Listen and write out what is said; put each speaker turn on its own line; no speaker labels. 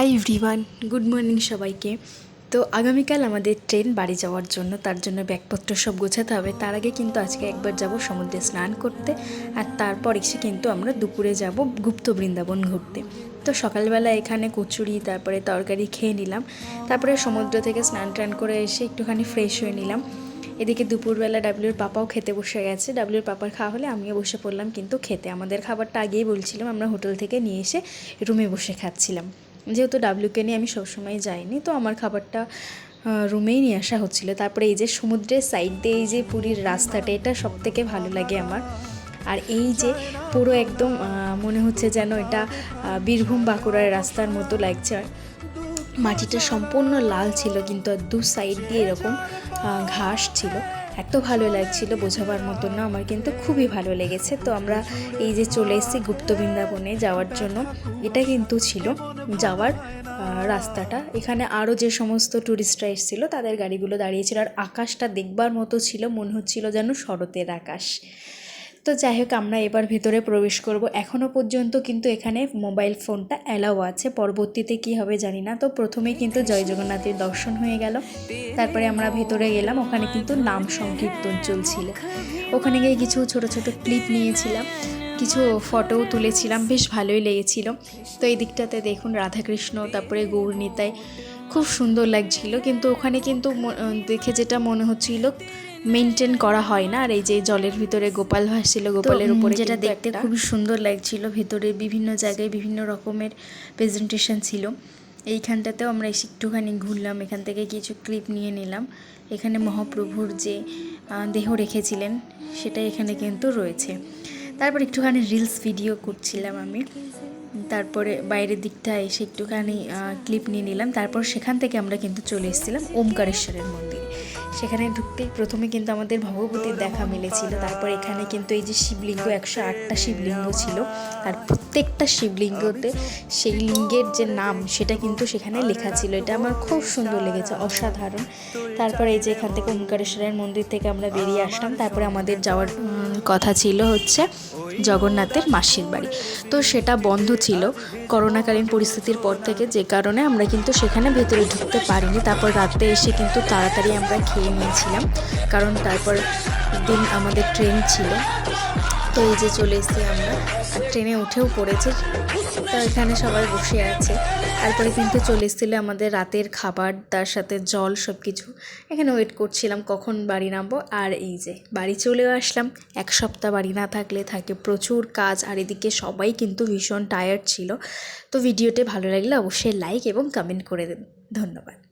Hi everyone good morning সবাইকে। তো আগামীকাল আমাদের ট্রেন বাড়ি যাওয়ার জন্য, তার জন্য ব্যাগপত্র সব গোছাতে হবে। তার আগে কিন্তু আজকে একবার যাব সমুদ্রে স্নান করতে, আর তারপর এসে কিন্তু আমরা দুপুরে যাব গুপ্ত বৃন্দাবন ঘুরতে। তো সকালবেলা এখানে কচুরি, তারপরে তরকারি খেয়ে নিলাম। তারপরে সমুদ্র থেকে স্নান টান করে এসে একটুখানি ফ্রেশ হয়ে নিলাম। এদিকে দুপুরবেলা ডাব্লিউর পাপাও খেতে বসে গেছে। ডাব্লিউর পাপার খাওয়া হলে আমিও বসে পড়লাম কিন্তু খেতে। আমাদের খাবারটা আগেই বলছিলাম, আমরা হোটেল থেকে নিয়ে এসে রুমে বসে খাচ্ছিলাম। যেহেতু ডাব্লিউকে নিয়ে আমি সবসময় যাইনি, তো আমার খাবারটা রুমেই নিয়ে আসা হচ্ছিল। তারপরে এই যে সমুদ্রের সাইড দিয়ে এই যে পুরীর রাস্তাটা, এটা সব থেকে ভালো লাগে আমার। আর এই যে পুরো একদম মনে হচ্ছে যেন এটা বীরভূম বাঁকুড়ার রাস্তার মতো লাগছে। আর মাটিটা সম্পূর্ণ লাল ছিল, কিন্তু দু সাইড দিয়ে এরকম ঘাস ছিল। এত ভালো লাগছিল বোঝাবার মতো না, আমার কিন্তু খুবই ভালো লেগেছে। তো আমরা এই যে চলে এসেছি গুপ্ত বৃন্দাবনে যাওয়ার জন্য, এটা কিন্তু ছিল যাওয়ার রাস্তাটা। এখানে আরও যে সমস্ত ট্যুরিস্টরা এসেছিল, তাদের গাড়িগুলো দাঁড়িয়েছিল। আর আকাশটা দেখবার মতো ছিল, মনে হচ্ছিল যেন শরতের আকাশ। তো যাই হোক, আমরা এবার ভেতরে প্রবেশ করব। এখনও পর্যন্ত কিন্তু এখানে মোবাইল ফোনটা অ্যালাও আছে। পরবর্তীতে কি হবে জানি না। তো প্রথমেই কিন্তু জয় জগন্নাথের দর্শন হয়ে গেল। তারপরে আমরা ভেতরে গেলাম। ওখানে কিন্তু নাম সংকীর্তন চলছিল। ওখানে গিয়ে কিছু ছোট ছোট ক্লিপ নিয়েছিলাম। কিছু ফটোও তুলেছিলাম। বেশ ভালোই লেগেছিল। তো এই দিকটাতে দেখুন, রাধাকৃষ্ণ, তারপরে গৌরনীতায় খুব সুন্দর লাগছিল। কিন্তু ওখানে কিন্তু দেখে যেটা মনে হচ্ছিল মেনটেন করা হয় না। আর এই যে জলের ভিতরে গোপাল ভাসছিল গোপালের উপরে যেটা দেখতে খুবই সুন্দর লাগছিল। ভেতরে বিভিন্ন জায়গায় বিভিন্ন রকমের প্রেজেন্টেশন ছিল। এইখানটাতেও আমরা এসে একটুখানি ঘুরলাম। এখান থেকে কিছু ক্লিপ নিয়ে নিলাম। এখানে মহাপ্রভুর যে দেহ রেখেছিলেন সেটা এখানে কিন্তু রয়েছে। তারপর একটুখানি রিলস ভিডিও করছিলাম আমি। তারপরে বাইরের দিকটা এসে একটুখানি ক্লিপ নিয়ে নিলাম। তারপর সেখান থেকে আমরা কিন্তু চলে এসেছিলাম ওমকারেশ্বরের মন্দিরে। সেখানে ঢুকতেই প্রথমে কিন্তু আমাদের ভগবতীর দেখা মিলেছিল। তারপর এখানে কিন্তু এই যে শিবলিঙ্গ, একশো আটটা শিবলিঙ্গ ছিল। আর প্রত্যেকটা শিবলিঙ্গতে সেই লিঙ্গের যে নাম, সেটা কিন্তু সেখানে লেখা ছিল। এটা আমার খুব সুন্দর লেগেছে, অসাধারণ। তারপরে এই যে এখান থেকে ওমকারেশ্বরের মন্দির থেকে আমরা বেরিয়ে আসলাম। তারপরে আমাদের যাওয়ার কথা ছিল হচ্ছে জগন্নাথের মাসির বাড়ি। তো সেটা বন্ধ ছিল। করোনাকালীন পরিস্থিতির পর থেকে যে কারণে আমরা কিন্তু সেখানে ভেতরে ঢুকতে পারিনি। তারপর রাতে এসে কিন্তু তাড়াতাড়ি আমরা খেয়ে নিয়েছিলাম। কারণ তারপর দিন আমাদের ট্রেন ছিল। তো এই যে চলে এসেছি আমরা। আর ট্রেনে উঠেও পড়েছে। তো এখানে সবাই বসে আছে। তারপরে কিন্তু চলে এসেছিল আমাদের রাতের খাবার, তার সাথে জল সব কিছু এখানে ওয়েট করছিলাম কখন বাড়ি নামবো। আর এই যে বাড়ি চলেও আসলাম। এক সপ্তাহ বাড়ি না থাকলে থাকে প্রচুর কাজ। আর এদিকে সবাই কিন্তু ভীষণ টায়ার্ড ছিল। তো ভিডিওটি ভালো লাগলে অবশ্যই লাইক এবং কমেন্ট করে দেন। ধন্যবাদ।